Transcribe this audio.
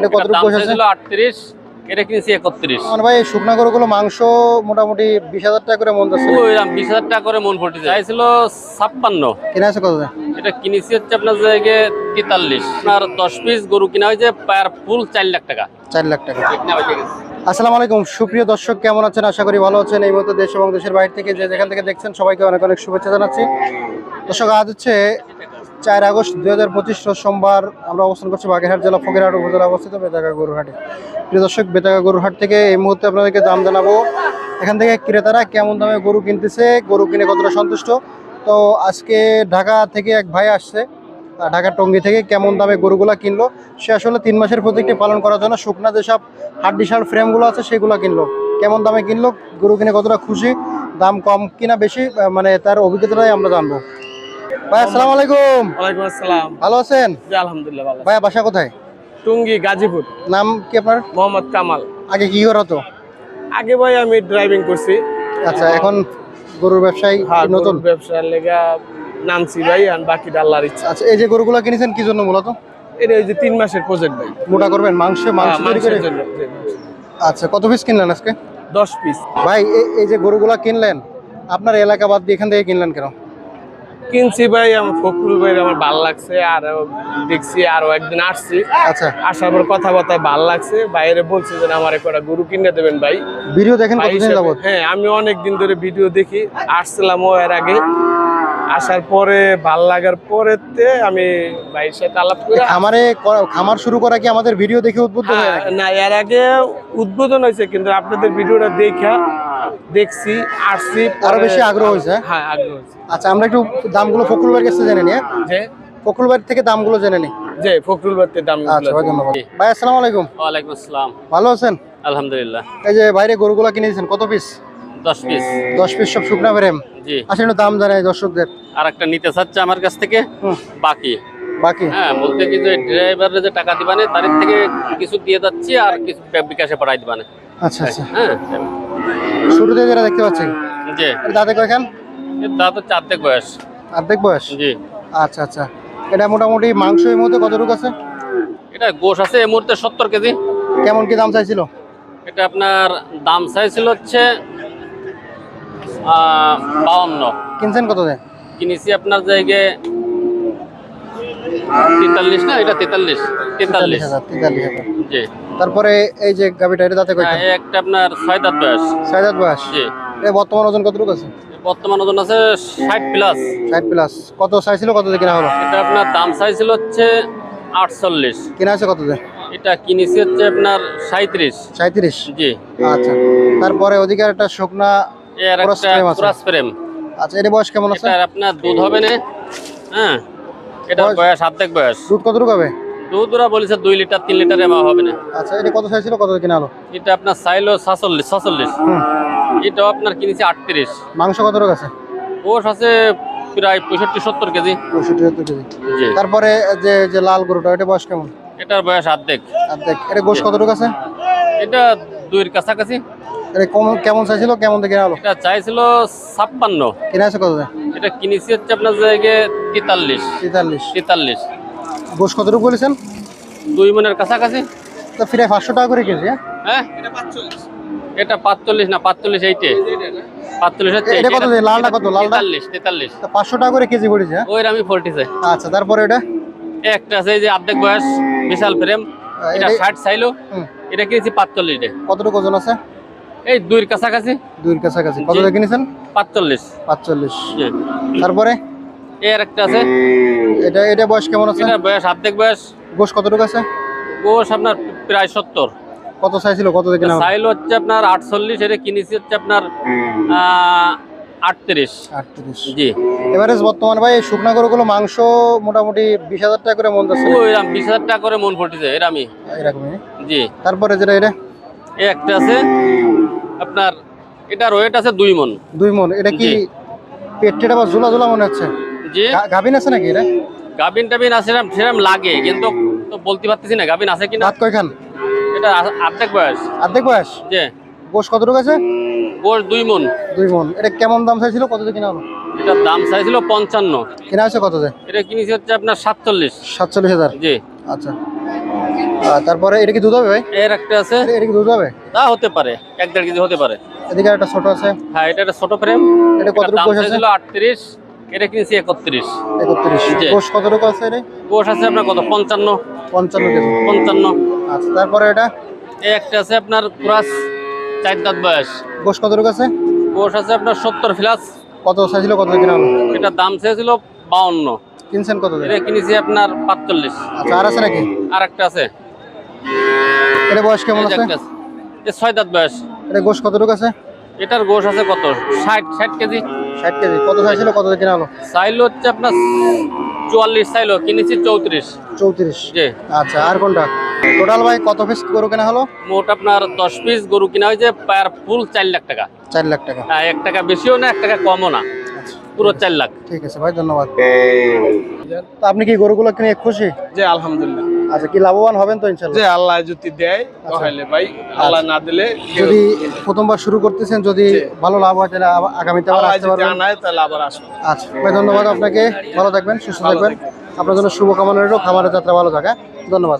এটা কত বয়স আছে? চাইছিল আটত্রিশ এটা কিনেছি একত্রিশ। আমার ভাই শুকনা গরুগুলো মাংস মোটামুটি বিশ হাজার টাকা করে মন যাচ্ছে। ওইরাম টাকা করে মন চাইছিল কিনা আছে কত এটা কিনেছি হচ্ছে আপনার জায়গায় তেতাল্লিশ। আপনার দশ পিস গরু কিনা হয়েছে পার ফুল চার লাখ টাকা। লাখ টাকা। আসসালামু আলাইকুম। সুপ্রিয় দর্শক কেমন আছেন? আশা করি ভালো আছেন। এই মুহূর্তে দেশ এবং দেশের বাইরে থেকে যে যেখান থেকে দেখছেন সবাইকে অনেক অনেক শুভেচ্ছা জানাচ্ছি। দর্শক আজ হচ্ছে চার আগস্ট দুই হাজার পঁচিশ সোমবার আমরা অবস্থান করছি বাগেরহাট জেলা ফকিরহাট উপজেলা অবস্থিত বেতাগা গরুহাটে প্রিয় দর্শক, বেতাগা গরুহাট থেকে এই মুহূর্তে আপনাদেরকে দাম জানাব। এখান থেকে ক্রেতারা কেমন দামে গরু কিনতেছে, গরু কিনে কতটা সন্তুষ্ট? তো আজকে ঢাকা থেকে এক ভাই আসছে ঢাকার টঙ্গী থেকে কেমন দামে গরুগুলা কিনলো। সে আসলে তিন মাসের প্রতীকটি পালন করার জন্য শুকনা যেসব হাড্ডিসার ফ্রেমগুলো আছে সেগুলো কিনলো। কেমন দামে কিনলো, গরু কিনে কতটা খুশি, দাম কম কিনা বেশি মানে তার অভিজ্ঞতাটাই আমরা জানব। ভাই আসসালামু আলাইকুম। ওয়ালাইকুম আসসালাম। ভালো আছেন? জি আলহামদুলিল্লাহ ভালো ভাইয়া বাসা কোথায়? টুঙ্গি গাজীপুর। নাম কি আপনার? মোহাম্মদ কামাল। আগে কি করা তো? আগে ভাই আমি ড্রাইভিং করছি। আচ্ছা এখন গরুর ব্যবসায়ী হ্যাঁ নতুন? ব্যবসার লেগা নামছি ভাই আর বাকি আল্লাহর ইচ্ছা। আচ্ছা এই যে গরুগুলো কিনেছেন কি জন্য মূলত? এটা এই যে তিন মাসের প্রজেক্ট ভাই। মোটা করবেন মাংস মাংস হ্যাঁ, তৈরি করে? মাংস। আচ্ছা কত পিস কিনলেন আজকে? দশ পিস ভাই এই- এই যে গরুগুলা কিনলেন আপনার এলাকা বাদ দিয়ে এখান থেকে কিনলেন কেন? কিনছি ভাই আমার ফখরুল ভাই আমার ভালো লাগছে আর দেখছি আরও একদিন আসছি। আচ্ছা। আসার পর কথাবার্তায় ভালো লাগছে বাইরে বলছে যে আমার একটা গরু কিনে দেবেন ভাই। ভিডিও দেখেন কতদিন যাবত হ্যাঁ আমি অনেক দিন ধরে ভিডিও দেখি আসছিলাম ও এর আগে। আসার পরে ভালো লাগার পরেতে আমি ভাইয়ের সাথে আলাপ করে খামারে খামার শুরু করা কি আমাদের ভিডিও দেখে উদ্বুদ্ধ হ্যাঁ, না এর আগে উদ্বোধন হয়েছে কিন্তু আপনাদের ভিডিওটা দেখা দেখছি আসছি আরও বেশি আগ্রহ হয়েছে? হ্যাঁ আগ্রহ হয়েছে। আচ্ছা আমরা একটু দামগুলো ফকরুল ভাইয়ের কাছে জেনে নিই হ্যাঁ? যে ফকরুল ভাইয়ের থেকে দামগুলো জেনে নিই। যে ফখরুল ভাইয়ের দাম আচ্ছা ভাই ধন্যবাদ। ভাই আসসালামু আলাইকুম। ওয়ালাইকুম আসসালাম। ভালো আছেন? আলহামদুলিল্লাহ। এই যে বাইরে গরুগুলো কিনে দিয়েছেন কত পিস দশ পিস দশ পিস সব শুকনা ফ্রেম জি। আসলে একটু দাম জানাই দর্শকদের। আর একটা নিতে চাচ্ছে আমার কাছ থেকে বাকি। বাকি? হ্যাঁ বলতে কি যে ড্রাইভারের যে টাকা দিবানে তার থেকে কিছু দিয়ে যাচ্ছি আর কিছু বিকাশে পাঠাই দিবানে। আচ্ছা আচ্ছা। হ্যাঁ। শুরুতে যেটা দেখতে পাচ্ছি জি। দাঁতে কয়খান? এর দাদা তো চার দেখ বয়স। অর্ধেক বয়স? জি। আচ্ছা আচ্ছা। এটা মোটামুটি মাংস এই মুহূর্তে কতটুকু আছে? এটা গোশ আছে এই মুহূর্তে সত্তর কেজি। কেমন কি দাম চাইছিল? এটা আপনার দাম চাইছিল হচ্ছে বাউন্ন। কিনছেন কত দেয় কিনেছি আপনার জায়গায় তেতাল্লিশ না? এটা তেতাল্লিশ। তেতাল্লিশ। তেতাল্লিশ জি। তারপরে এই যে গাবিটা এটা দাঁতে হ্যাঁ, একটা আপনার ছয় দাঁত বয়স। ছয় দাঁত বয়স? জি। এর বর্তমান ওজন কতটুকু আছে? বর্তমান ওজন আছে ষাট প্লাস। ষাট প্লাস। কত চাইছিল কত দিয়ে কেনা হলো? এটা আপনার দাম চাইছিল হচ্ছে আটচল্লিশ। কেনা আছে কত দিয়ে? এটা কিনেছি হচ্ছে আপনার সাঁত্রিশ সাঁত্রিশ জি। আচ্ছা। তারপরে ওদিকে একটা শুকনা এর আছে। ফ্রেম আচ্ছা এটা বয়স কেমন আছে? এটা আপনার দুধ হবে না। হ্যাঁ। এটা বয়স- অর্ধেক বয়স। দুধ কতটুকু হবে? দুধ ওরা বলেছে দুই লিটার তিন লিটার এমা হবে না। আচ্ছা এটা কত চাইছিল কত কেনা হলো এটা আপনার চাইলো সাতচল্লিশ সাতচল্লিশ এটাও আপনার কিনেছি আটত্রিশ। মাংস কতটুকু আছে? গোশ আছে প্রায় পঁয়ষট্টি সত্তর কেজি। পঁয়ষট্টি সত্তর কেজি। তারপরে যে যে লাল গরুটা এটা বয়স কেমন? এটার বয়স অর্ধেক। দেখ এটা গোশ কতটুকু আছে? এটা দুইয়ের কাছাকাছি। এটা কেমন কেমন চাইছিল কেমন কেনা হলো এটা চাইছিল ছাপ্পান্ন। কেনা আছে কত এটা কিনেছি হচ্ছে আপনার জায়গায় তেতাল্লিশ। তেতাল্লিশ। তেতাল্লিশ। গোশ কতটুকু বলেছেন? দুই মনের কাছাকাছি। তো ফিরে পাঁচশো টাকা করে কেজি হ্যাঁ? হ্যাঁ? এটা পাঁচচল্লিশ না পাঁচচল্লিশ এইটে। পাঁচচল্লিশ হচ্ছে এটা কত লালটা কত? লালটা? তেতাল্লিশ পাঁচশো টাকা করে কেজি পড়েছে হ্যাঁ? ওই আমি ফোরটিছে আচ্ছা তারপরে এটা? একটা আছে এই যে বয়স বিশাল ফ্রেম এটা ষাট চাইলো। এটা কিনেছি পাঁচচল্লিশ কতটুকু ওজন আছে? এই দুইয়ের কাছাকাছি। দুই কাছাকাছি। কত কিনেছেন? পাঁচচল্লিশ। পাঁচচল্লিশ। জি। তারপরে? এর একটা আছে। এটা এটা বয়স কেমন আছে? এটার বয়স অর্ধেক বয়স। গোশ কতটুকু আছে? গোস আপনার প্রায় সত্তর। কত চাইছিল কত দিয়ে কেনা হলো? হচ্ছে আপনার আটচল্লিশ এটা কিনেছি হচ্ছে আপনার আহ, আটত্রিশ। আটত্রিশ। জি। এভারেজ বর্তমান ভাই শুকনা গরুগুলো মাংস মোটামুটি বিশ হাজার টাকা করে মন যাচ্ছে। ওইরাম বিশ হাজার টাকা করে মন পড়তেছে এরামি এরকমই। জি। তারপরে যেটা এটা? এই একটা আছে আপনার এটার ওয়েট আছে দুই মন। দুই মন এটা কি জি। পেট টেটা বা ঝুলা ঝুলা মনে হচ্ছে? জি। গাভিন আছে নাকি এটা? গাবিন টাবিন আছে সেরকম লাগে কিন্তু তো বলতে পারতেছি না গাবিন আছে কিনা। দাঁত কয়খান এটা অর্ধেক বয়স। অর্ধেক বয়স? যে গোশ কতটুকু আছে? গোস দুই মন। দুই মন এটা কেমন দাম চাইছিল কত দিয়ে কিনা হলো? এটার দাম চাইছিল পঞ্চান্ন। কিনা আছে কত দিয়ে? এটা কিনেছি হচ্ছে আপনার সাতচল্লিশ। সাতচল্লিশ হাজার। জি। আচ্ছা। তারপরে এটা কি দুধ হবে ভাই? এর একটা আছে। এটা- কি দুধ হবে? তা হতে পারে। এক দেড় কেজি হতে পারে। এদিকে একটা ছোট আছে। হ্যাঁ এটা একটা ছোট ফ্রেম এটা কত গোশ আছে? ছিল আটত্রিশ এটা কিনেছি একত্রিশ। একত্রিশ। জি। গোশ কতটুকু আছে এটা? গোশ আছে আপনার কত? পঞ্চান্ন। পঞ্চান্ন কেজি। পঞ্চান্ন। আচ্ছা তারপরে এটা? এই একটা আছে আপনার ক্রাস চার দাঁত বয়স। গোশ কতটুকু আছে? গোশ আছে আপনার সত্তর ফ্লাস। কত চাইছিল কত কিনা এটা দাম চেয়েছিল বাউন্ন। কিনছেন কত দিয়ে? এটা কিনেছি আপনার পাঁচচল্লিশ। আচ্ছা আর আছে নাকি? আর একটা আছে। এটা বয়স কেমন আছে? এ ছয় দাঁত বয়স। এটা গোশ কতটুকু আছে? এটার গোশ আছে কত? ষাট ষাট কেজি। ষাট কেজি। কত চাইছিল কত দিয়ে কিনা হলো? চাইলো হচ্ছে আপনার চুয়াল্লিশ চাইলো। কিনেছি চৌত্রিশ। চৌত্রিশ। জি। আচ্ছা আর কোনটা? টোটাল ভাই কত পিস গরু কেনা হলো? মোট আপনার দশ পিস গরু কিনা হয়েছে পার ফুল চার লাখ টাকা। চার লাখ টাকা। হ্যাঁ, এক টাকা বেশিও না এক টাকা কমও না। আচ্ছা। পুরো চার লাখ। ঠিক আছে ভাই ধন্যবাদ। তো আপনি কি গরুগুলো কিনে খুশি? যে আলহামদুলিল্লাহ। আচ্ছা কি লাভবান হবেন তো ইনশাআল্লাহ? যে আল্লাহ যদি দেয় তাহলে ভাই আল্লাহ না দিলে যদি প্রথমবার শুরু করতেছেন যদি ভালো লাভ হয় তাহলে আগামীতে আবার আসতে যদি পারবেন। আনায় তাহলে আবার আসব আচ্ছা ভাই ধন্যবাদ আপনাকে। ভালো থাকবেন সুস্থ থাকবেন। আপনার জন্য শুভকামনা রইল। খামারের যাত্রা ভালো থাকা ধন্যবাদ।